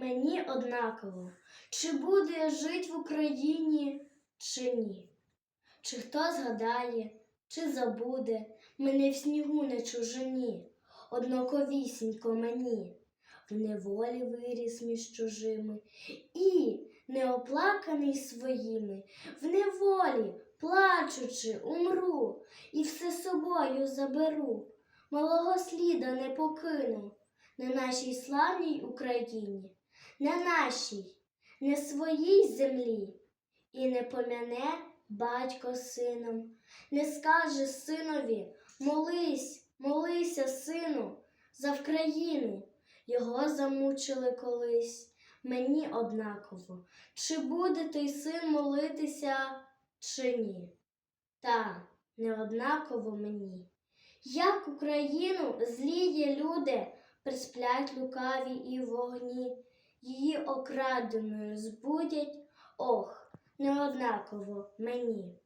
Мені однаково, чи буду я жить в Україні, чи ні. Чи хто згадає, чи забуде мене в снігу на чужині, однаковісінько мені, в неволі виріс між чужими і, неоплаканий своїми, в неволі, плачучи, умру, і все собою заберу, малого сліда не покину на нашій славній Україні, на нашій, не своїй землі, і не помяне батько сином, не скаже синові, молись, молися, сину, за Вкраїну. Його замучили колись, мені однаково, чи буде той син молитися, чи ні. Та не однаково мені. Як Україну зліє люди присплять лукаві і вогні, її окраденою збудять, ох, неоднаково мені.